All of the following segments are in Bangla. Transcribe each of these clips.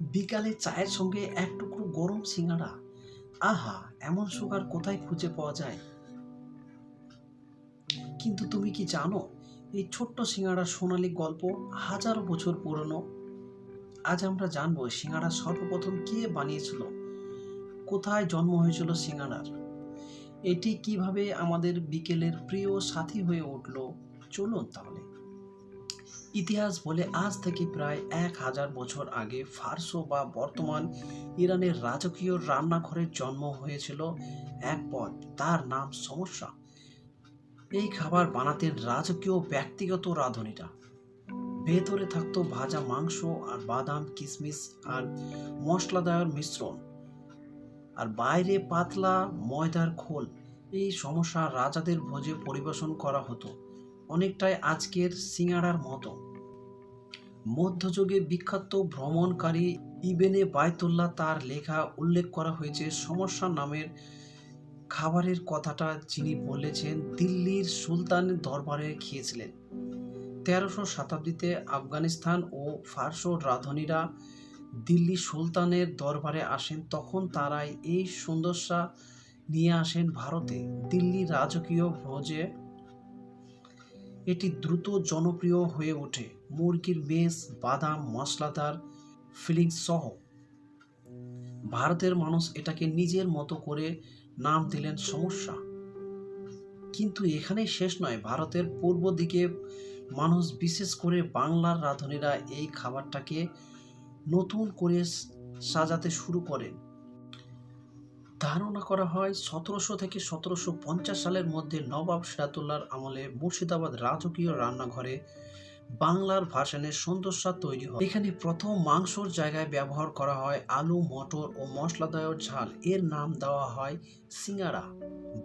বিকালে চায়ের সঙ্গে এক টুকরো গরম সিঙ্গাড়া। আহা, এমন সুগার কোথায় খুঁজে পাওয়া যায়? কিন্তু তুমি কি জানো, এই ছোট্ট সিঙ্গাড়ার সোনালী গল্প হাজারো বছর পুরনো? আজ আমরা জানব সিঙ্গাড়া সর্বপ্রথম কে বানিয়েছিল? কোথায় জন্ম হয়েছিল সিঙ্গাড়ার? এটি কীভাবে আমাদের বিকেলের প্রিয় সাথী হয়ে উঠল? চলুন তাহলে। ইতিহাস বলে আজ থেকে প্রায় এক হাজার বছর আগে ফার্সো বা বর্তমান ইরানের রাজকীয় রান্নাঘরের জন্ম হয়েছিল এক পদ, তার নাম সমস্যা। এই খাবার বানাতেন রাজকীয় ব্যক্তিগত রাঁধুনিরা ভেতরে থাকতো ভাজা মাংস আর বাদাম কিশমিশ আর মশলাদার মিশ্রণ। আর বাইরে পাতলা ময়দার খোল। এই সমস্যা রাজাদের ভোজে পরিবেশন করা হতো। অনেকটাই আজকের সিঙ্গাড়ার মতো। মধ্যযুগে বিখ্যাত ভ্রমণকারী ইবেনে বায়তুল্লাহ তার লেখা উল্লেখ করা হয়েছে। সমস্যা নামের খাবারের কথাটা যিনি বলেছেন, দিল্লির সুলতানের দরবারে খেয়েছিলেন। তেরোশো শতাব্দীতে আফগানিস্তান ও ফার্সো রাঁধুনিরা দিল্লি সুলতানের দরবারে আসেন। তখন তারাই এই সুন্দরসা নিয়ে আসেন ভারতে। দিল্লি রাজকীয় ভোজে এটি দ্রুত জনপ্রিয় হয়ে ওঠে। মুরগির মেস বাদাম, মশলাদার ফিলিংস সহ। ভারতের মানুষ এটাকে নিজের মতো করে নাম দিলেন সমস্যা। কিন্তু এখানেই শেষ নয়, ভারতের পূর্ব দিকে মানুষ বিশেষ করে বাংলার রাঁধুনিরা এই খাবারটাকে নতুন করে সাজাতে শুরু করেন। ধারণা করা হয় সতেরোশো থেকে সতেরোশো পঞ্চাশ সালের মধ্যে নবাব সিরাতুল্লাহর আমলে মুর্শিদাবাদ রাজকীয় রান্নাঘরে বাংলার ভাষণের সৌন্দর্য তৈরি হয়। এখানে প্রথম মাংসর জায়গায় ব্যবহার করা হয় আলু, মটর ও মশলাদায়ক ঝাল। এর নাম দেওয়া হয় সিঙ্গারা।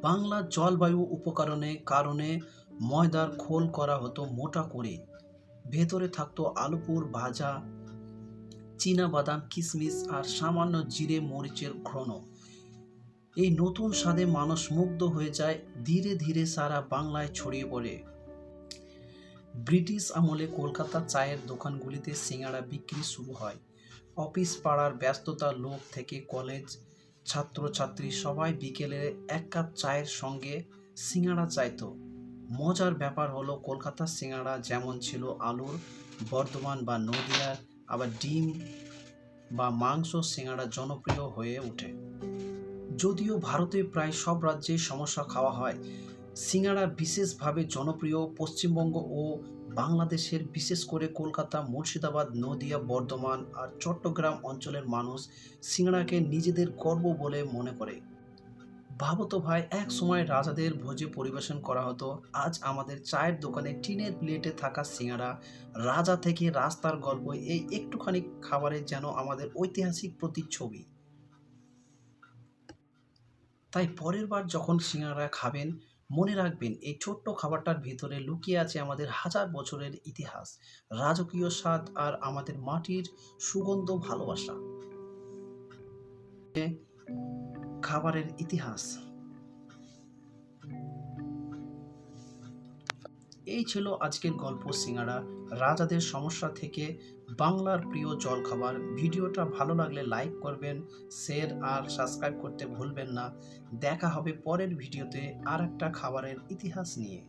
বাংলার জলবায়ু উপকরণে কারণে ময়দার খোল করা হতো মোটা করে। ভেতরে থাকতো আলুপুর, ভাজা, চীনা বাদাম কিশমিশ আর সামান্য জিরে, মরিচের ঘ্রণ। এই নতুন স্বাদে মানুষ মুগ্ধ হয়ে যায়, ধীরে ধীরে সারা বাংলায় ছড়িয়ে পড়ে। ব্রিটিশ আমলে কলকাতা চায়ের দোকানগুলিতে সিঙ্গাড়া বিক্রি শুরু হয়। অফিস পাড়ার ব্যস্ততা লোক থেকে কলেজ ছাত্রছাত্রী সবাই বিকেলে এক কাপ চায়ের সঙ্গে সিঙ্গাড়া চাইতো। মজার ব্যাপার হলো কলকাতার সিঙ্গাড়া যেমন ছিল আলুর, বর্ধমান বা নদিয়ার, আবার ডিম বা মাংস সিঙ্গাড়া জনপ্রিয় হয়ে ওঠে। যদিও ভারতে প্রায় সব রাজ্যেই সমস্যা খাওয়া হয় সিঙ্গাড়া বিশেষভাবে জনপ্রিয় পশ্চিমবঙ্গ ও বাংলাদেশের, বিশেষ করে কলকাতা, মুর্শিদাবাদ, নদিয়া, বর্ধমান আর চট্টগ্রাম অঞ্চলের মানুষ সিঙ্গাড়াকে নিজেদের গর্ব বলে মনে করে। ভাবতো ভাই, এক সময় রাজাদের ভোজে পরিবেশন করা হতো। আজ আমাদের চায়ের দোকানে টিনের প্লেটে থাকা সিঙ্গাড়া রাজা থেকে রাস্তার গল্প এই একটুখানি খাবারের যেন আমাদের ঐতিহাসিক প্রতিচ্ছবি। তাই পরের বার যখন সিঙ্গারা খাবেন, মনে রাখবেন এই ছোট্ট খাবারটার ভিতরে লুকিয়ে আছে আমাদের হাজার বছরের ইতিহাস, রাজকীয় স্বাদ আর আমাদের মাটির সুগন্ধ ভালোবাসা। খাবারের ইতিহাস। এই ছিল আজকের গল্প সিঙ্গারা। রাজাদের সমস্যা থেকে বাংলার প্রিয় জলখাবার। ভিডিওটা ভালো লাগলে লাইক করবেন শেয়ার আর সাবস্ক্রাইব করতে ভুলবেন না। দেখা হবে পরের ভিডিওতে আর একটা খাবারের ইতিহাস নিয়ে।